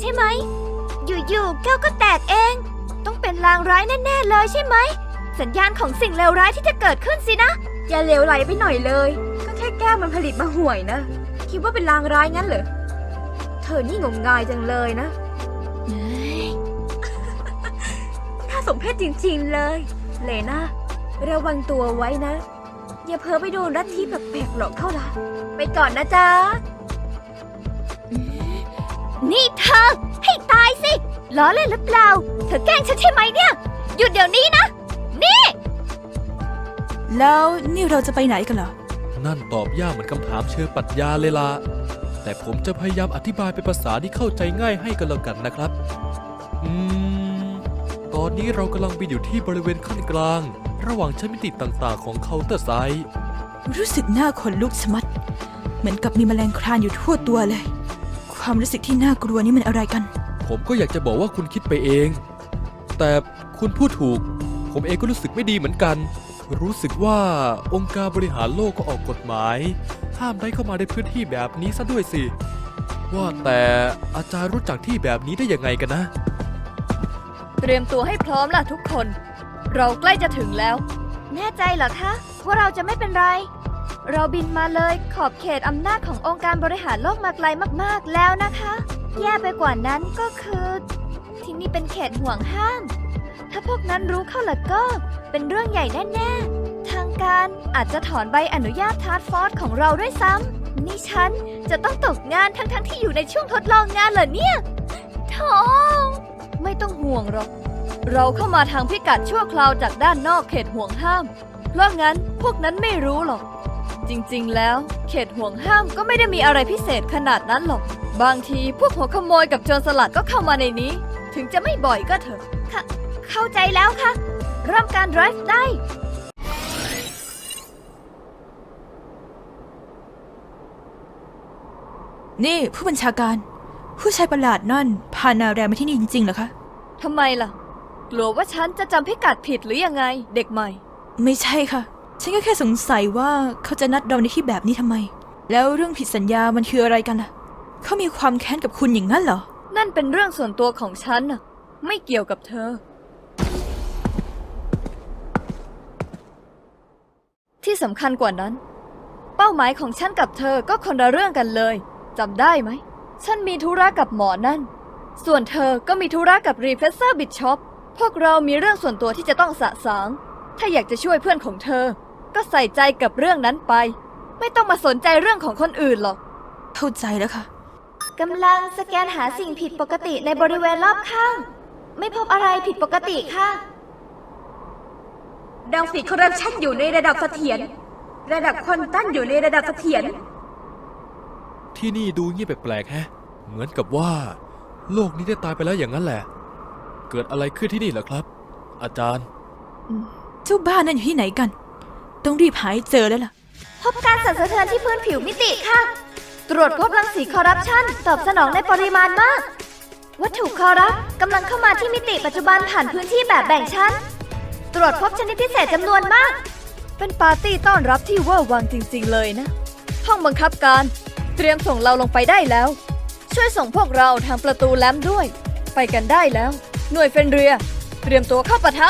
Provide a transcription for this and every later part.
ใช่ไหม อยู่ๆแก้วก็แตกเอง ต้องเป็นลางร้ายแน่ๆเลยใช่ไหม สัญญาณของสิ่งเลวร้ายที่จะเกิดขึ้นสินะ อย่าเหลวไหลไปหน่อยเลย ก็แค่แก้วมันผลิตมาห่วยนะ คิดว่าเป็นลางร้ายงั้นเหรอ เธอนี่งมงายจังเลยนะ น่าสมเพชจริงๆเลย เลนาระวังตัวไว้นะ อย่าเพ้อไปโดนรัดที่แปลกๆหรอกเข้าละไปก่อนนะจ๊ะ นี่เธอ ให้ตายสิ ล้อเล่นหรือเปล่า เธอแกล้งฉันใช่ไหมเนี่ย หยุดเดี๋ยวนี้นะ นี่ แล้วนี่เราจะไปไหนกันเหรอ นั่นตอบยากเหมือนคำถามเชิงปรัชญาเลยล่ะ แต่ผมจะพยายามอธิบายเป็นภาษาที่เข้าใจง่ายให้กันแล้วกันนะครับ อืม ตอนนี้เรากำลังบินอยู่ที่บริเวณขั้นกลาง ระหว่างชั้นมิติต่างๆ ของเคาน์เตอร์ไซด์รู้สึกหน้าขนลุกชะมัด เหมือนกับมีแมลงคลานอยู่ทั่วตัวเลย ความรู้สึกที่น่ากลัวนี่มันอะไรกัน ผมก็อยากจะบอกว่าคุณคิดไปเอง แต่คุณพูดถูก ผมเองก็รู้สึกไม่ดีเหมือนกัน รู้สึกว่าองค์การบริหารโลกก็ออกกฎหมาย ห้ามได้เข้ามาในพื้นที่แบบนี้ซะด้วยสิ ว่าแต่อาจารย์รู้จักที่แบบนี้ได้ยังไงกันนะ เตรียมตัวให้พร้อมล่ะทุกคน เราใกล้จะถึงแล้ว แน่ใจเหรอคะ ว่าเราจะไม่เป็นไร เราบินมาเลยขอบเขตอำนาจขององค์การบริหารโลกมาไกลมากๆแล้วนะคะ แย่ไปกว่านั้นก็คือ ที่นี่เป็นเขตห่วงห้าม ถ้าพวกนั้นรู้เข้าล่ะก็เป็นเรื่องใหญ่แน่ๆ ทางการอาจจะถอนใบอนุญาตทาร์ฟอร์ของเราด้วยซ้ำนี่ฉันจะต้องตกงานทั้งๆที่อยู่ในช่วงทดลองงานเหรอเนี่ยโธ่ไม่ต้องห่วงหรอก เราเข้ามาทางพิกัดชั่วคราวจากด้านนอกเขตห่วงห้าม เพราะงั้นพวกนั้นไม่รู้หรอก จริงๆ แล้ว เขตห่วงห้ามก็ไม่ได้มีอะไรพิเศษขนาดนั้นหรอก บางทีพวกหัวขโมยกับโจรสลัดก็เข้ามาในนี้ ถึงจะไม่บ่อยก็เถอะเข้าใจแล้วค่ะเริ่มการ drive ได้ นี่ผู้บัญชาการ ผู้ชายประหลาดนั่นพานาแรมมาที่นี่จริงๆเหรอคะ ทำไมล่ะ กลัวว่าฉันจะจำพิกัดผิดหรือยังไง เด็กใหม่ ไม่ใช่ค่ะ ฉันก็แค่สงสัยว่าเขาจะนัดเราในที่แบบนี้ทำไม แล้วเรื่องผิดสัญญามันคืออะไรกันล่ะ เขามีความแค้นกับคุณอย่างนั้นเหรอ นั่นเป็นเรื่องส่วนตัวของฉันน่ะ ไม่เกี่ยวกับเธอ ที่สำคัญกว่านั้น เป้าหมายของฉันกับเธอก็คนละเรื่องกันเลยจำได้ไหม ฉันมีธุระกับหมอนั่น ส่วนเธอก็มีธุระกับรีเพรสเซอร์บิชชอปพวกเรามีเรื่องส่วนตัวที่จะต้องสะสาง ถ้าอยากจะช่วยเพื่อนของเธอ ก็ใส่ใจกับเรื่องนั้นไป ไม่ต้องมาสนใจเรื่องของคนอื่นหรอก เข้าใจแล้วค่ะ กำลังสแกนหาสิ่งผิดปกติในบริเวณรอบข้าง ไม่พบอะไรผิดปกติค่ะดังฝีคอร์รัปชันอยู่ในระดับเสถียร ระดับควอนตัมอยู่ในระดับเสถียร ที่นี่ดูเงียบแปลกๆแฮะ เหมือนกับว่า โลกนี้ได้ตายไปแล้วอย่างนั้นแหละ เกิดอะไรขึ้นที่นี่เหรอครับ อาจารย์ เจ้าบ้านนั่นอยู่ที่ไหนกัน ต้องรีบหาให้เจอแล้วล่ะ พบการสั่นสะเทือนที่พื้นผิวมิติค่ะ ตรวจพบรังสีคอร์รัปชันตอบสนองในปริมาณมาก วัตถุคอรัปกำลังเข้ามาที่มิติปัจจุบันผ่านพื้นที่แบบแบ่งชั้น ตรวจพบชนิดพิเศษจำนวนมาก เป็นปาร์ตี้ต้อนรับที่เวอร์วังจริง ๆ เลยนะ ห้องบังคับการ เตรียมส่งเราลงไปได้แล้ว ช่วยส่งพวกเราทางประตูแลมด้วย ไปกันได้แล้ว หน่วยเฟนเรีย เตรียมตัวเข้าปะทะ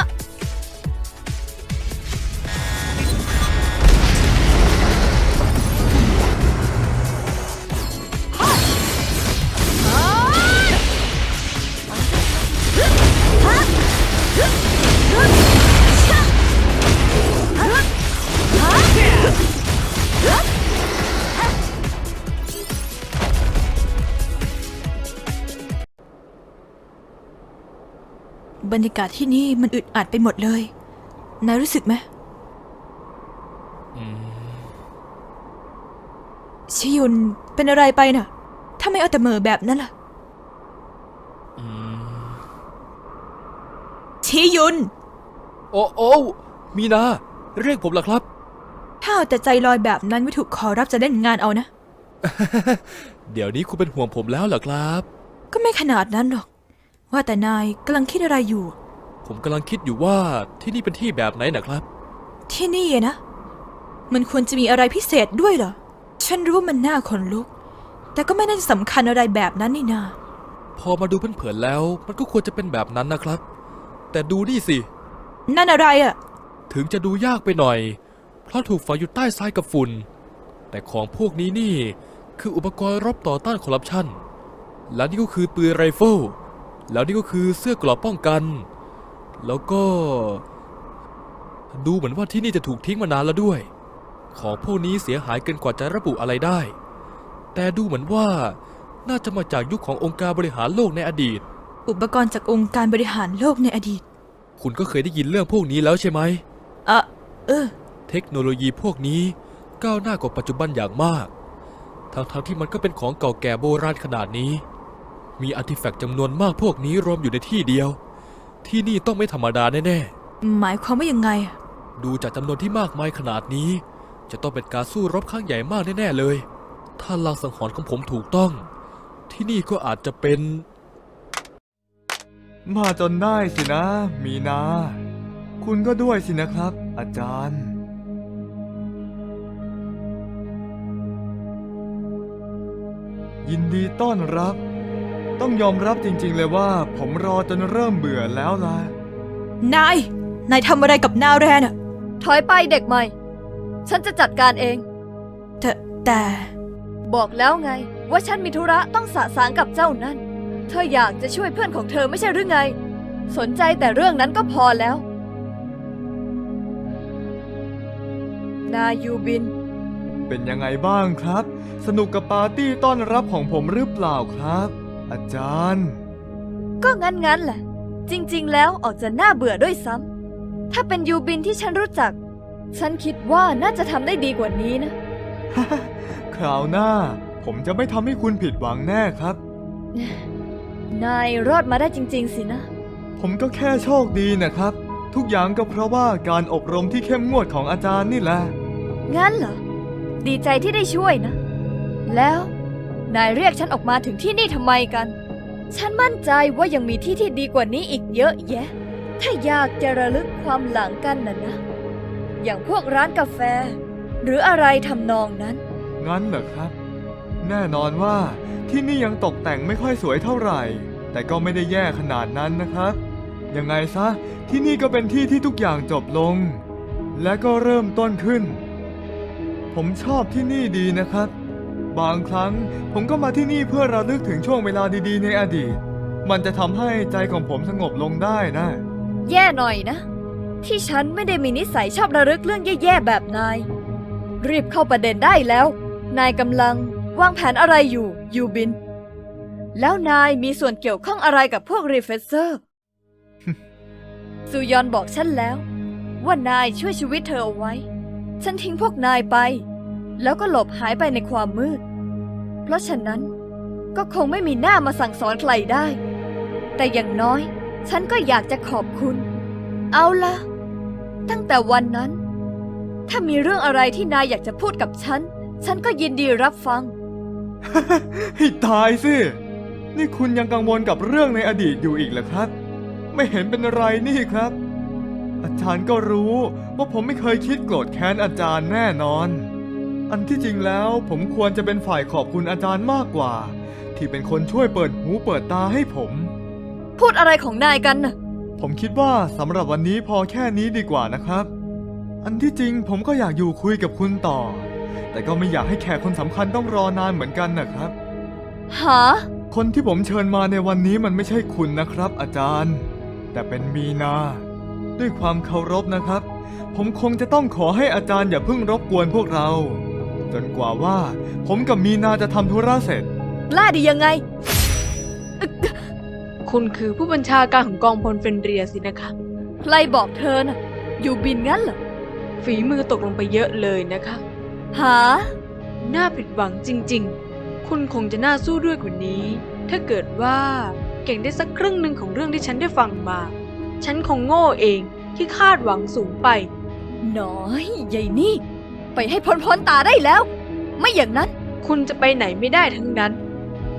บรรยากาศที่นี่มันอึดอัดไปหมดเลย นายรู้สึกไหมอืมชิยุนเป็นอะไรไปน่ะ ถ้าไม่เอาแต่เหมอแบบนั้นล่ะอืมชิยุน โอ้โอ้มีนา เรียกผมเหรอครับ ถ้าเอาแต่ใจลอยแบบนั้นวัตถุขอรับจะเล่นงานเอานะ เดี๋ยวนี้คุณเป็นห่วงผมแล้วเหรอครับ ก็ไม่ขนาดนั้นหรอก ว่าแต่นายกำลังคิดอะไรอยู่ ผมกำลังคิดอยู่ว่าที่นี่เป็นที่แบบไหนนะครับ ที่นี่อะนะ มันควรจะมีอะไรพิเศษด้วยเหรอชฉันรู้ว่ามันน่าขนลุก แต่ก็ไม่น่าจะสำคัญอะไรแบบนั้นนี่นา พอมาดูเผินๆแล้ว มันก็ควรจะเป็นแบบนั้นนะครับ แต่ดูนี่สิ นั่นอะไรอะถึงจะดูยากไปหน่อย เพราะถูกฝังอยู่ใต้ทรายกับฝุ่น แต่ของพวกนี้นี่ คืออุปกรณ์รบต่อต้านคอร์รัปชันแล้วนี่ก็คือปืนไรเฟิล แล้วนี่ก็คือเสื้อกรอบป้องกัน แล้วก็ ดูเหมือนว่าที่นี่จะถูกทิ้งมานานแล้วด้วย ของพวกนี้เสียหายเกินกว่าจะระบุอะไรได้ แต่ดูเหมือนว่าน่าจะมาจากยุคขององค์การบริหารโลกในอดีต อุปกรณ์จากองค์การบริหารโลกในอดีต คุณก็เคยได้ยินเรื่องพวกนี้แล้วใช่ไหมอะเออ เทคโนโลยีพวกนี้ก้าวหน้า กว่าปัจจุบันอย่างมาก ทั้งๆที่มันก็เป็นของเก่าแก่โบราณขนาดนี้ มีอาร์ติแฟกต์จำนวนมากพวกนี้รวมอยู่ในที่เดียว ที่นี่ต้องไม่ธรรมดาแน่หมายความว่ายังไงอะๆดูจากจำนวนที่มากมายขนาดนี้ จะต้องเป็นการสู้รบครั้งใหญ่มากแน่ๆเลย ถ้าลางสังหรณ์ของผมถูกต้อง ที่นี่ก็อาจจะเป็น มาจนได้สินะ มีนา คุณก็ด้วยสินะครับ อาจารย์ ยินดีต้อนรับ ต้องยอมรับจริงๆเลยว่า ผมรอจนเริ่มเบื่อแล้วล่ะ นาย นายทำอะไรกับนาแรนอะถอยไปเด็กใหม่ ฉันจะจัดการเอง แต่แต่ บอกแล้วไง ว่าฉันมีธุระต้องสะสางกับเจ้านั่น เธออยากจะช่วยเพื่อนของเธอไม่ใช่หรือไง สนใจแต่เรื่องนั้นก็พอแล้ว นายูบิน เป็นยังไงบ้างครับ สนุกกับปาร์ตี้ต้อนรับของผมหรือเปล่าครับ อาจารย์ ก็งั้นๆแหละ จริงๆ แล้วออกจะน่าเบื่อด้วยซ้ำ ถ้าเป็นยูบินที่ฉันรู้จัก ฉันคิดว่าน่าจะทำได้ดีกว่านี้นะ คราวหน้า ผมจะไม่ทำให้คุณผิดหวังแน่ครับ นายรอดมาได้จริง ๆ สินะ ผมก็แค่โชคดีนะครับ ทุกอย่างก็เพราะว่าการอบรมที่เข้มงวดของอาจารย์นี่แหละ งั้นเหรอ ดีใจที่ได้ช่วยนะ แล้ว นายเรียกฉันออกมาถึงที่นี่ทำไมกัน ฉันมั่นใจว่ายังมีที่ที่ดีกว่านี้อีกเยอะแยะ ถ้าอยากจะระลึกความหลังกันน่ะนะ อย่างพวกร้านกาแฟ หรืออะไรทำนองนั้น งั้นเหรอครับ แน่นอนว่าที่นี่ยังตกแต่งไม่ค่อยสวยเท่าไหร่ แต่ก็ไม่ได้แย่ขนาดนั้นนะครับ ยังไงซะที่นี่ก็เป็นที่ที่ทุกอย่างจบลง และก็เริ่มต้นขึ้น ผมชอบที่นี่ดีนะครับ บางครั้งผมก็มาที่นี่เพื่อระลึกถึงช่วงเวลาดีๆ ในอดีต มันจะทำให้ใจของผมสงบลงได้นะ แย่หน่อยนะ ที่ฉันไม่ได้มีนิสัยชอบระลึกเรื่องแย่ๆแบบนาย รีบเข้าประเด็นได้แล้ว นายกำลังวางแผนอะไรอยู่ยูบิน แล้วนายมีส่วนเกี่ยวข้องอะไรกับพวกรีเฟสเซอร์ซูยอนบอกฉันแล้ว ว่านายช่วยชีวิตเธอเอาไว้ ฉันทิ้งพวกนายไป แล้วก็หลบหายไปในความมืด เพราะฉะนั้นก็คงไม่มีหน้ามาสั่งสอนใครได้ แต่อย่างน้อย ฉันก็อยากจะขอบคุณ เอาละตั้งแต่วันนั้น ถ้ามีเรื่องอะไรที่นายอยากจะพูดกับฉัน ฉันก็ยินดีรับฟัง ให้ตายสิ นี่คุณยังกังวลกับเรื่องในอดีตอยู่อีกเหรอครับ ไม่เห็นเป็นไรนี่ครับ อาจารย์ก็รู้ว่าผมไม่เคยคิดโกรธแค้นอาจารย์แน่นอน อันที่จริงแล้วผมควรจะเป็นฝ่ายขอบคุณอาจารย์มากกว่า ที่เป็นคนช่วยเปิดหูเปิดตาให้ผม พูดอะไรของนายกันน่ะ ผมคิดว่าสำหรับวันนี้พอแค่นี้ดีกว่านะครับ อันที่จริงผมก็อยากอยู่คุยกับคุณต่อ แต่ก็ไม่อยากให้แขกคนสำคัญต้องรอนานเหมือนกันนะครับ หา คนที่ผมเชิญมาในวันนี้มันไม่ใช่คุณนะครับ อาจารย์ แต่เป็นมีนา ด้วยความเคารพนะครับ ผมคงจะต้องขอให้อาจารย์อย่าเพิ่งรบกวนพวกเรา จนกว่าว่า ผมกับมีนาจะทำธุระเสร็จ กล้าดียังไง คุณคือผู้บัญชาการของกองพลเฟนเรียสินะคะ ใครบอกเธอน่ะ อยู่บินงั้นเหรอ ฝีมือตกลงไปเยอะเลยนะคะ หา น่าผิดหวังจริง ๆ คุณคงจะน่าสู้ด้วยกว่านี้ ถ้าเกิดว่าเก่งได้สักครึ่งหนึ่งของเรื่องที่ฉันได้ฟังมา ฉันคงโง่เองที่คาดหวังสูงไป น้อยใหญ่นี่ ไปให้พ้นพ้นๆตาได้แล้ว ไม่อย่างนั้น คุณจะไปไหนไม่ได้ทั้งนั้น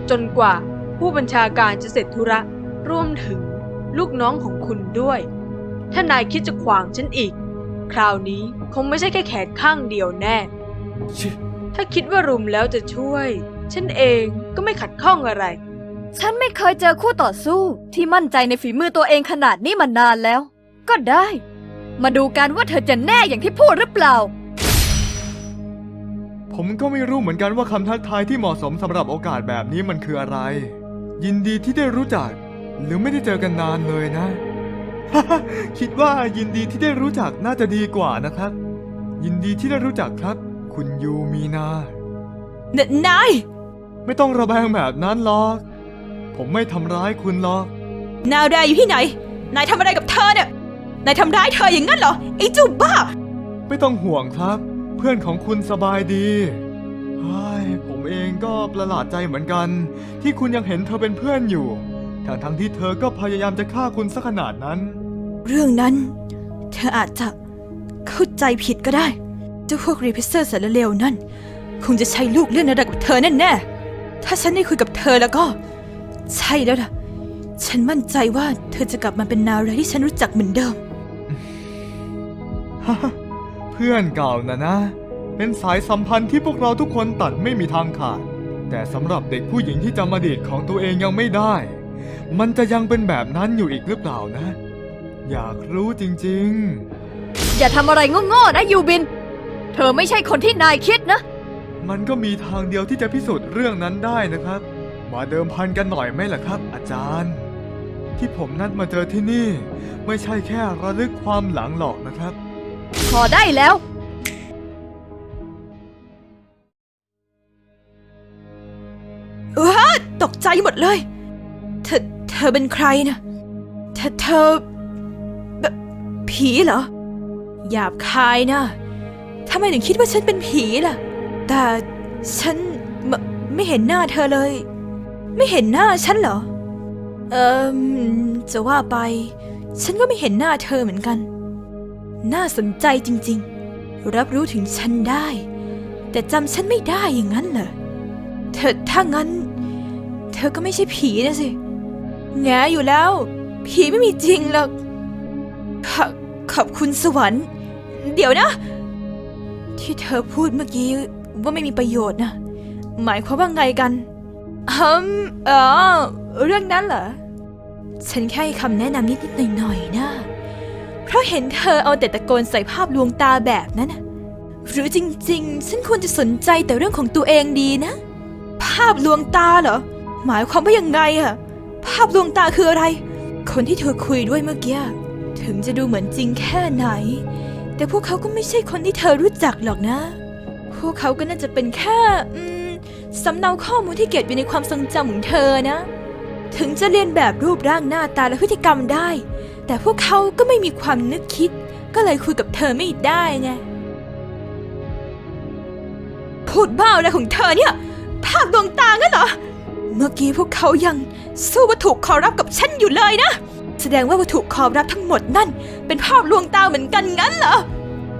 จนกว่าผู้บัญชาการจะเสร็จธุระรวมถึงลูกน้องของคุณด้วย ถ้านายคิดจะขวางฉันอีก คราวนี้คงไม่ใช่แค่แขนข้างเดียวแน่ชิถ้าถ้าคิดว่ารุมแล้วจะช่วย ฉันเองก็ไม่ขัดข้องอะไร ฉันไม่เคยเจอคู่ต่อสู้ที่มั่นใจในฝีมือตัวเองขนาดนี้มานานแล้ว ก็ได้ มาดูกันว่าเธอจะแน่อย่างที่พูดหรือเปล่า ผมก็ไม่รู้เหมือนกันว่าคำทักทายที่เหมาะสมสำหรับโอกาสแบบนี้มันคืออะไร ยินดีที่ได้รู้จัก หรือไม่ได้เจอกันนานเลยนะ คิดว่ายินดีที่ได้รู้จักน่าจะดีกว่านะครับ ยินดีที่ได้รู้จักครับ คุณยูมีนานนาย ไม่ต้องระแวงแบบนั้นหรอก ผมไม่ทำร้ายคุณหรอก นาวแดอยู่ที่ไหน นายทำอะไรกับเธอเนี่ย นายทำร้ายเธออย่างนั้นเหรอ ไอ้เจูบ้า ไม่ต้องห่วงครับเพื่อนของคุณสบายดีเฮ้ยผมเองก็ประหลาดใจเหมือนกัน ที่คุณยังเห็นเธอเป็นเพื่อนอยู่ ทั้งทั้งๆที่เธอก็พยายามจะฆ่าคุณสักขนาดนั้น เรื่องนั้น เธออาจจะเข้าใจผิดก็ได้ เจ้าพวกรีเพสเซอร์สารเลวนั่น คงจะใช้ลูกเล่นอะไรกับเธอแน่แน่ๆ ถ้าฉันได้คุยกับเธอแล้วก็ ใช่แล้วล่ะ ฉันมั่นใจว่าเธอจะกลับมาเป็นนาวแรที่ฉันรู้จักเหมือนเดิมเพื่อนเก่านะนะ เป็นสายสัมพันธ์ที่พวกเราทุกคนตัดไม่มีทางขาด แต่สำหรับเด็กผู้หญิงที่จำอดีตของตัวเองยังไม่ได้ มันจะยังเป็นแบบนั้นอยู่อีกหรือเปล่านะ อยากรู้จริงอย่าทำอะไรโง่ๆนะยูบิน เธอไม่ใช่คนที่นายคิดนะ ๆ มันก็มีทางเดียวที่จะพิสูจน์เรื่องนั้นได้นะครับ มาเดิมพันกันหน่อยไหมล่ะครับ อาจารย์ ที่ผมนัดมาเจอที่นี่ ไม่ใช่แค่ระลึกความหลังหรอกนะครับ พอได้แล้ว ว้าตกใจหมดเลย เธอเธอเป็นใครนะเธอเธอแบบผีเหรอ หยาบคายนะทำไมถึงคิดว่าฉันเป็นผีล่ะ แต่ฉันไม่ไม่เห็นหน้าเธอเลย ไม่เห็นหน้าฉันเหรอ เอิมจะว่าไป ฉันก็ไม่เห็นหน้าเธอเหมือนกัน น่าสนใจจริงๆ รับรู้ถึงฉันได้ แต่จำฉันไม่ได้อย่างนั้นเหรอ เธอถ้างั้น เธอก็ไม่ใช่ผีนะสิ แงอยู่แล้ว ผีไม่มีจริงหรอกขขอบคุณสวรรค์ เดี๋ยวนะ ที่เธอพูดเมื่อกี้ว่าไม่มีประโยชน์นะ หมายความว่าไงกันอืมเออเรื่องนั้นเหรอ ฉันแค่ให้คำแนะนำนิดๆหน่อยๆนะ เพราะเห็นเธอเอาแต่ตะโกนใส่ภาพลวงตาแบบนั้นน่ะหรือจริงๆ ฉันควรจะสนใจแต่เรื่องของตัวเองดีนะ ภาพลวงตาเหรอ หมายความว่ายังไงอะภาพลวงตาคืออะไร คนที่เธอคุยด้วยเมื่อกี้ถึงจะดูเหมือนจริงแค่ไหน แต่พวกเขาก็ไม่ใช่คนที่เธอรู้จักหรอกนะ พวกเขาก็น่าจะเป็นแค่อืมสำเนาข้อมูลที่เก็บอยู่ในความทรงจำของเธอนะ ถึงจะเรียนแบบรูปร่างหน้าตาและพฤติกรรมได้ แต่พวกเขาก็ไม่มีความนึกคิด ก็เลยคุยกับเธอไม่ได้ไง พูดบ้าอะไรของเธอเนี่ย ภาพดวงตางั้นเหรอ เมื่อกี้พวกเขายังสู้วัตถุคอรับกับฉันอยู่เลยนะ แสดงว่าวัตถุคอรับทั้งหมดนั่น เป็นภาพลวงตาเหมือนกันงั้นเหรอ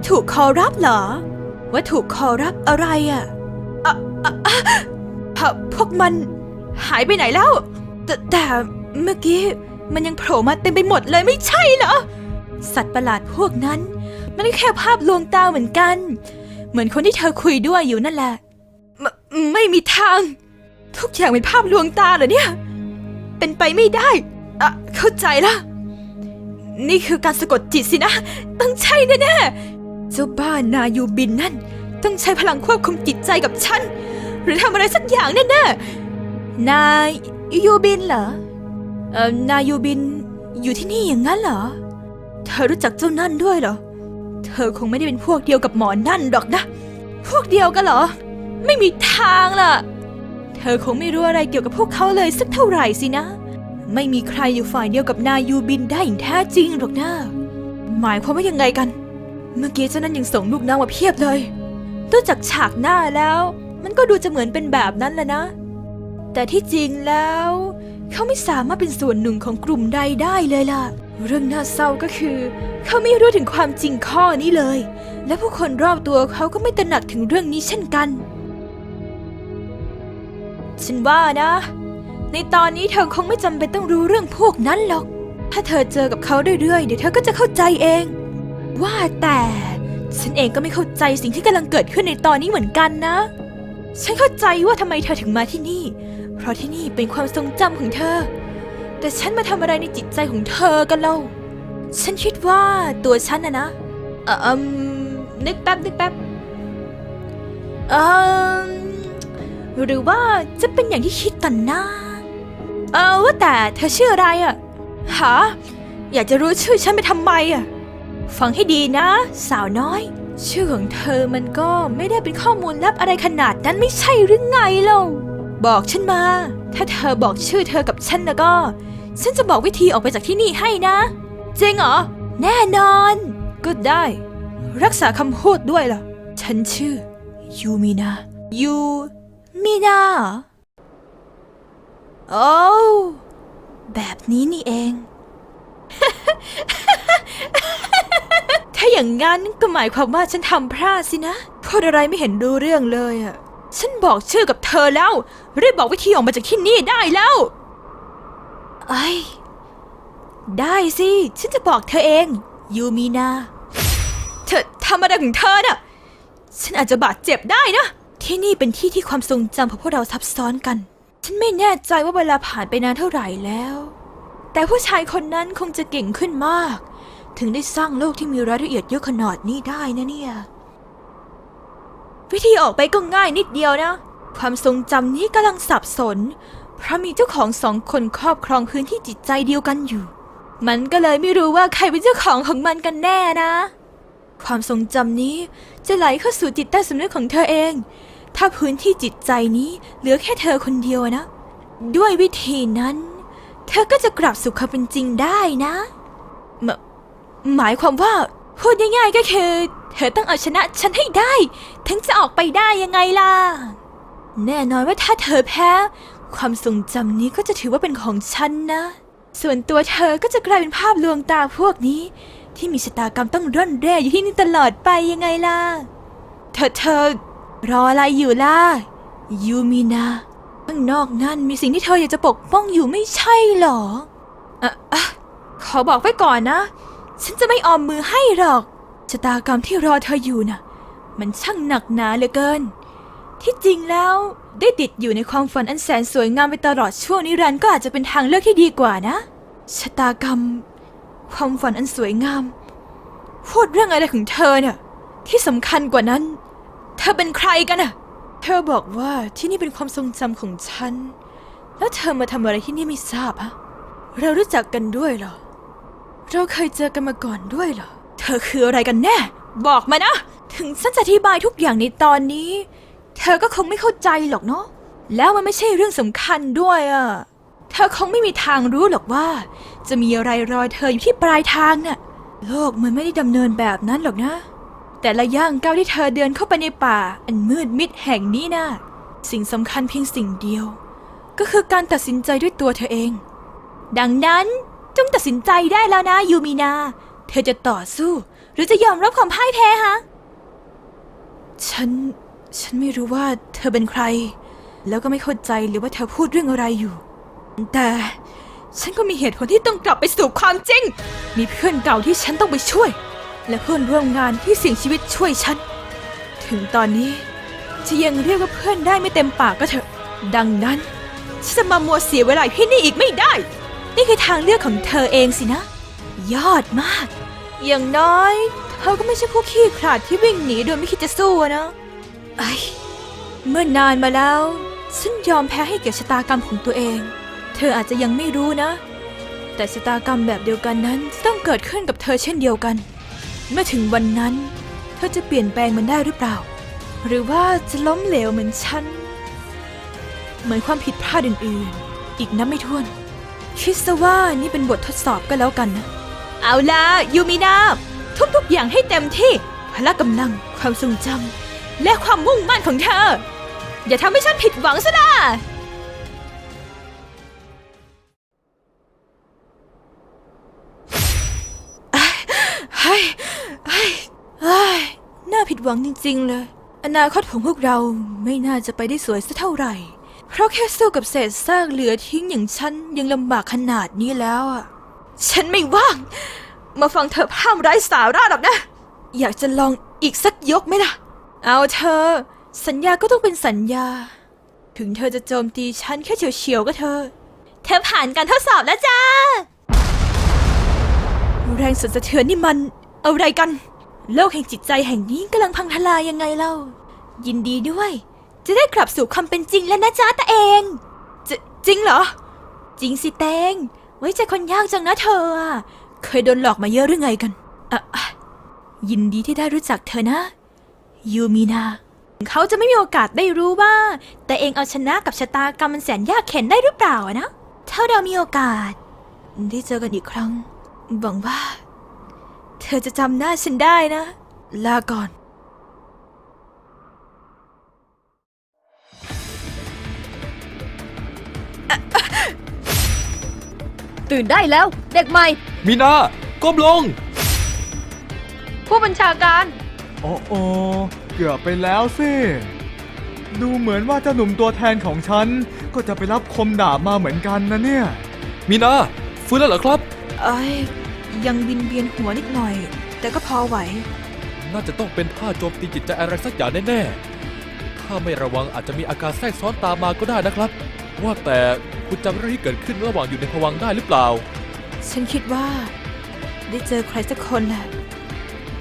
ถูกคอรับเหรอ วัตถุคอรับอะไรอะอะอะอะพวพวกมันหายไปไหนแล้ว แต่แต่เมื่อกี้ มันยังโผล่มาเต็มไปหมดเลยไม่ใช่เหรอ สัตว์ประหลาดพวกนั้น มันก็แค่ภาพลวงตาเหมือนกัน เหมือนคนที่เธอคุยด้วยอยู่นั่นแหละไมไม่มีทาง ทุกอย่างเป็นภาพลวงตาเหรอเนี่ย เป็นไปไม่ได้อะเข้าใจละนี่คือการสะกดจิตสินะ ต้องใช่แน่ๆเจ้าบ้านนายูบินนั่น ต้องใช้พลังควบคุมจิตใจกับฉัน หรือทำอะไรสักอย่างแน่ๆนายยูบินเหรอ เอ่อนายยูบินอยู่ที่นี่อย่างนั้นเหรอ เธอรู้จักเจ้านั่นด้วยเหรอ เธอคงไม่ได้เป็นพวกเดียวกับหมอนั่นหรอกนะ พวกเดียวกันเหรอ ไม่มีทางล่ะ เธอคงไม่รู้อะไรเกี่ยวกับพวกเขาเลยสักเท่าไหร่สินะ ไม่มีใครอยู่ฝ่ายเดียวกับนายูบินได้อย่างแท้จริงหรอกนะ หมายความว่ายังไงกัน เมื่อกี้เจ้านั้นยังส่งลูกน้องมาเพียบเลยดูจากฉากหน้าแล้ว มันก็ดูจะเหมือนเป็นแบบนั้นแหละนะ แต่ที่จริงแล้ว เขาไม่สามารถเป็นส่วนหนึ่งของกลุ่มใดได้เลยล่ะ เรื่องน่าเศร้าก็คือ เขาไม่รู้ถึงความจริงข้อนี้เลย และผู้คนรอบตัวเขาก็ไม่ตระหนักถึงเรื่องนี้เช่นกัน ฉันว่านะ ในตอนนี้เธอคงไม่จำเป็นต้องรู้เรื่องพวกนั้นหรอก ถ้าเธอเจอกับเขาเรื่อยๆ เดี๋ยวเธอก็จะเข้าใจเอง ว่าแต่ฉันเองก็ไม่เข้าใจสิ่งที่กำลังเกิดขึ้นในตอนนี้เหมือนกันนะ ฉันเข้าใจว่าทำไมเธอถึงมาที่นี่ เพราะที่นี่เป็นความทรงจำของเธอ แต่ฉันมาทำอะไรในจิตใจของเธอกันเล่า ฉันคิดว่าตัวฉันนะนะเอ่ออืมนึกแป๊บนึกแป๊บเอ่อหรือว่าจะเป็นอย่างที่คิดกันนะเออว่าแต่เธอชื่ออะไรอะหาอยากจะรู้ชื่อฉันไปทำไมอะฟังให้ดีนะ สาวน้อย ชื่อของเธอมันก็ไม่ได้เป็นข้อมูลลับอะไรขนาดนั้นไม่ใช่หรือไงเล่า บอกฉันมา ถ้าเธอบอกชื่อเธอกับฉันแล้วก็ ฉันจะบอกวิธีออกไปจากที่นี่ให้นะ จริงเหรอ แน่นอน ก็ได้ รักษาคำพูดด้วยล่ะ ฉันชื่อ ยูมินา ยูมินาอโอ้แบบนี้นี่เอง ถ้าอย่างงั้นก็หมายความว่าฉันทำพลาดสินะพูดอะไรไม่เห็นรู้เรื่องเลยอะ ฉันบอกชื่อกับเธอแล้ว รีบบอกวิธีออกมาจากที่นี่ได้แล้วไอ้ยได้สิ ฉันจะบอกเธอเอง ยูมีนา เธอทำอะไรของเธอน่ะ ฉันอาจจะบาดเจ็บได้นะ ที่นี่เป็นที่ที่ความทรงจำของพวกเราซับซ้อนกัน ฉันไม่แน่ใจว่าเวลาผ่านไปนานเท่าไหร่แล้ว แต่ผู้ชายคนนั้นคงจะเก่งขึ้นมาก ถึงได้สร้างโลกที่มีรายละเอียดเยอะขนาดนี้ได้นะเนี่ย วิธีออกไปก็ง่ายนิดเดียวนะ ความทรงจำนี้กำลังสับสน เพราะมีเจ้าของสองคนครอบครองพื้นที่จิตใจเดียวกันอยู่ มันก็เลยไม่รู้ว่าใครเป็นเจ้าของของมันกันแน่นะ ความทรงจำนี้จะไหลเข้าสู่จิตใต้สำนึกของเธอเอง ถ้าพื้นที่จิตใจนี้เหลือแค่เธอคนเดียวนะ ด้วยวิธีนั้น เธอก็จะกลับสู่ความเป็นจริงได้นะ หมหมายความว่า พูดง่ายๆก็คือ เธอต้องเอาชนะฉันให้ได้ ถึงจะออกไปได้ยังไงล่ะ แน่นอนว่าถ้าเธอแพ้ ความทรงจำนี้ก็จะถือว่าเป็นของฉันนะ ส่วนตัวเธอก็จะกลายเป็นภาพลวงตาพวกนี้ ที่มีชะตากรรมต้องร่อนแร่อยู่ที่นี่ตลอดไปยังไงล่ะ เธอเธอ รออะไรอยู่ล่ะ ยูมินา ข้างนอกนั่นมีสิ่งที่เธออยากจะปกป้องอยู่ไม่ใช่หรออะอะขอบอกไว้ก่อนนะ ฉันจะไม่ออมมือให้หรอก ชะตากรรมที่รอเธออยู่น่ะ มันช่างหนักหนาเหลือเกิน ที่จริงแล้วได้ติดอยู่ในความฝันอันแสนสวยงามไปตลอดช่วงนิรันดร์ก็อาจจะเป็นทางเลือกที่ดีกว่านะ ชะตากรรม ความฝันอันสวยงาม พูดเรื่องอะไรของเธอเนี่ยที่สำคัญกว่านั้น เธอเป็นใครกันน่ะ เธอบอกว่าที่นี่เป็นความทรงจำของฉัน แล้วเธอมาทำอะไรที่นี่ไม่ทราบฮะเรารู้จักกันด้วยเหรอ เราเคยเจอกันมาก่อนด้วยเหรอ เธอคืออะไรกันแน่ บอกมานะ ถึงฉันจะอธิบายทุกอย่างในตอนนี้ เธอก็คงไม่เข้าใจหรอกเนาะ แล้วมันไม่ใช่เรื่องสำคัญด้วยอะเธอคงไม่มีทางรู้หรอกว่า จะมีอะไรรอเธออยู่ที่ปลายทางน่ะ โลกมันไม่ได้ดำเนินแบบนั้นหรอกนะ แต่ละย่างก้าวที่เธอเดินเข้าไปในป่า อันมืดมิดแห่งนี้น่ะสิ่งสำคัญเพียงสิ่งเดียว ก็คือการตัดสินใจด้วยตัวเธอเอง ดังนั้น จงตัดสินใจได้แล้วนะยูมีนา เธอจะต่อสู้ หรือจะยอมรับความพ่ายแพ้ฮะ ฉัน ฉันไม่รู้ว่าเธอเป็นใคร แล้วก็ไม่เข้าใจหรือว่าเธอพูดเรื่องอะไรอยู่ แต่ฉันก็มีเหตุผลที่ต้องกลับไปสู่ความจริง มีเพื่อนเก่าที่ฉันต้องไปช่วย และเพื่อนร่วมงานที่เสี่ยงชีวิตช่วยฉัน ถึงตอนนี้จะยังเรียกว่าเพื่อนได้ไม่เต็มปากก็เถอะ ดังนั้นฉันจะมามัวเสียเวลาที่นี่อีกไม่ได้ นี่คือทางเลือกของเธอเองสินะ ยอดมาก อย่างน้อย เธอก็ไม่ใช่ผู้ขี้ขลาดที่วิ่งหนีโดยไม่คิดจะสู้นะไอ้เมื่อนานมาแล้ว ฉันยอมแพ้ให้แก่ชะตากรรมของตัวเอง เธออาจจะยังไม่รู้นะ แต่ชะตากรรมแบบเดียวกันนั้นต้องเกิดขึ้นกับเธอเช่นเดียวกัน เมื่อถึงวันนั้น เธอจะเปลี่ยนแปลงมันได้หรือเปล่า หรือว่าจะล้มเหลวเหมือนฉัน เหมือนความผิดพลาดอื่นๆ อีกนับไม่ถ้วน คิดซะว่านี่เป็นบททดสอบก็แล้วกันนะ เอาล่ะยูมินาทุกๆอย่างให้เต็มที่พละกำลัง ความทรงจำและความมุ่งมั่นของเธอ อย่าทำให้ฉันผิดหวังซะนะเฮ้ยเฮ้ยเฮ้ยน่าผิดหวังจริง ๆ เลย อนาคตของพวกเราไม่น่าจะไปได้สวยสักเท่าไหร่ เพราะแค่สู้กับเศษซากเหลือทิ้งอย่างฉันยังลำบากขนาดนี้แล้วอะ ฉันไม่ว่าง มาฟังเธอพร่ำไร้สาระหรอกนะ อยากจะลองอีกสักยกไหมล่ะ เอาเธอ สัญญาก็ต้องเป็นสัญญา ถึงเธอจะโจมตีฉันแค่เฉียวๆก็เธอ เธอผ่านการทดสอบแล้วจ้า แรงสั่นสะเทือนนี่มันอะไรกัน โลกแห่งจิตใจแห่งนี้กำลังพังทลายยังไงเล่า ยินดีด้วย จะได้กลับสู่ความเป็นจริงแล้วนะจ๊ะตาเองจจริงเหรอ จริงสิเตง ไว้ใจคนยากจังนะเธออะเคยโดนหลอกมาเยอะหรือไงกันอะอะยินดีที่ได้รู้จักเธอนะ ยูมีนา เขาจะไม่มีโอกาสได้รู้ว่า แต่เองเอาชนะกับชะตากรรมมันแสนยากเข็นได้หรือเปล่าอะนะ ถ้าเรามีโอกาสได้เจอกันอีกครั้งหวังว่า เธอจะจำหน้าฉันได้นะ ลาก่อน ตื่นได้แล้ว เด็กใหม่ มีนาก้มลง ผู้บัญชาการ โอ้โอเกือบไปแล้วสิ ดูเหมือนว่าเจ้าหนุ่มตัวแทนของฉัน ก็จะไปรับคมดาบมาเหมือนกันนะเนี่ย มีนาฟื้นแล้วเหรอครับ เอ้ยยังวินเวียนหัวนิดหน่อย แต่ก็พอไหว น่าจะต้องเป็นท่าโจมตีจิตใจอะไรสักอย่างแน่ๆ ถ้าไม่ระวังอาจจะมีอาการแทรกซ้อนตามมาก็ได้นะครับ ว่าแต่คุณจำเรื่องที่เกิดขึ้นระหว่างอยู่ในภวังค์ได้หรือเปล่า ฉันคิดว่า ได้เจอใครสักคนแหละ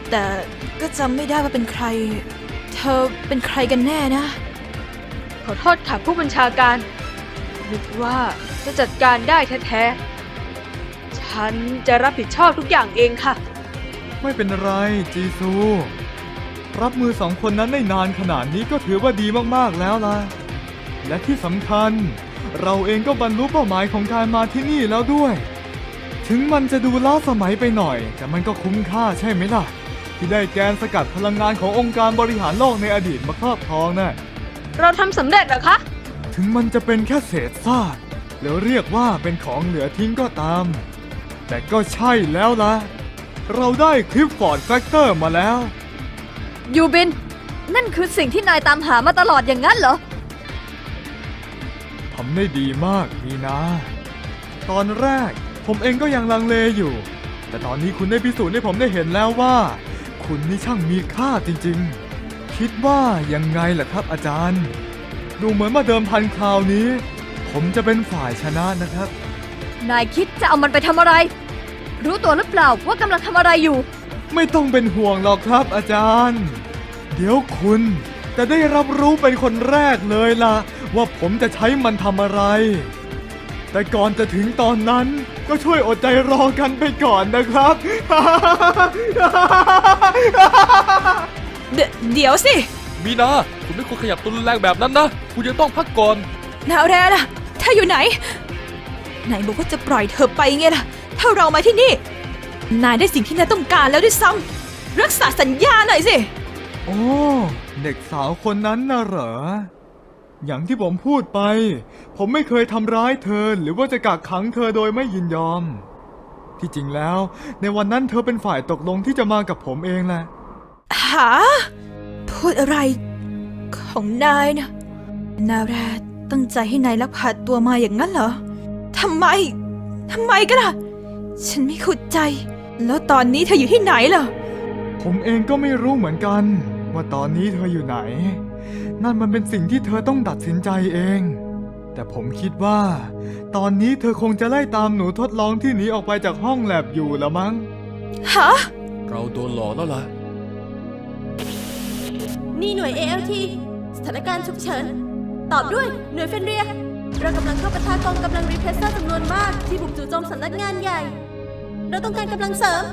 แต่ก็จำไม่ได้ว่าเป็นใคร เธอเป็นใครกันแน่นะ ขอโทษค่ะผู้บัญชาการ นึกว่าจะจัดการได้แท้ๆ ฉันจะรับผิดชอบทุกอย่างเองค่ะ ไม่เป็นไรจีซู รับมือสองคนนั้นได้นานขนาดนี้ก็ถือว่าดีมากๆแล้วล่ะ และที่สำคัญ เราเองก็บรรลุเป้าหมายของการมาที่นี่แล้วด้วย ถึงมันจะดูล้าสมัยไปหน่อย แต่มันก็คุ้มค่าใช่ไหมล่ะ ที่ได้แกนสกัดพลังงานขององค์การบริหารโลกในอดีตมาครอบครองน่ะเราทำสำเร็จเหรอคะ ถึงมันจะเป็นแค่เศษซากแล้วเรียกว่าเป็นของเหลือทิ้งก็ตาม แต่ก็ใช่แล้วล่ะ เราได้คลิปฟอร์ดแฟกเตอร์มาแล้ว ยูบิน นั่นคือสิ่งที่นายตามหามาตลอดอย่างนั้นเหรอทำ ได้ดีมากมีนา ตอนแรกผมเองก็ยังลังเลอยู่ แต่ตอนนี้คุณได้พิสูจน์ให้ผมได้เห็นแล้วว่า คุณนี่ช่างมีค่าจริงๆ คิดว่ายังไงล่ะครับอาจารย์ ดูเหมือนมาเดิมพันคราวนี้ ผมจะเป็นฝ่ายชนะนะครับ นายคิดจะเอามันไปทำอะไร รู้ตัวหรือเปล่าว่ากำลังทำอะไรอยู่ ไม่ต้องเป็นห่วงหรอกครับอาจารย์ เดี๋ยวคุณจะได้รับรู้เป็นคนแรกเลยล่ะ ว่าผมจะใช้มันทำอะไร แต่ก่อนจะถึงตอนนั้นก็ช่วยอดใจรอกันไปก่อนนะครับ เดเดี๋ยวสิ มีนาคุณไม่ควรขยับตัวรุนแรงแบบนั้นนะ คุณยังต้องพักก่อนนาวแรล่ะเธออยู่ไหนไหนบอกว่าจะปล่อยเธอไปไงล่ะ ถ้าเรามาที่นี่ นายได้สิ่งที่นายต้องการแล้วด้วยซ้ำรักษาสัญญาหน่อยสิ โอ้ เด็กสาวคนนั้นน่ะเหรอ อย่างที่ผมพูดไป ผมไม่เคยทำร้ายเธอ หรือว่าจะกักขังเธอโดยไม่ยินยอม ที่จริงแล้ว ในวันนั้นเธอเป็นฝ่ายตกลงที่จะมากับผมเองแหละหาพูดอะไร ของนายนะ นาแรตั้งใจให้นายลักพาตัวมาอย่างนั้นเหรอทำไมทำไมกันล่ะ ฉันไม่เข้าใจ แล้วตอนนี้เธออยู่ที่ไหนล่ะผมเองก็ไม่รู้เหมือนกัน ว่าตอนนี้เธออยู่ไหน นั่นมันเป็นสิ่งที่เธอต้องตัดสินใจเอง แต่ผมคิดว่า ตอนนี้เธอคงจะไล่ตามหนูทดลองที่หนีออกไปจากห้องแลบอยู่ละมั้ง ฮะ เราโดนหลอกแล้วล่ะ นี่หน่วย ALT สถานการณ์ฉุกเฉิน ตอบด้วยหน่วยเฟนเรีย เรากำลังเข้าปะทะกองกำลังรีเพรสเซอร์จำนวนมากที่บุกจู่โจมสำนักงานใหญ่ เราต้องการกำลังเสริม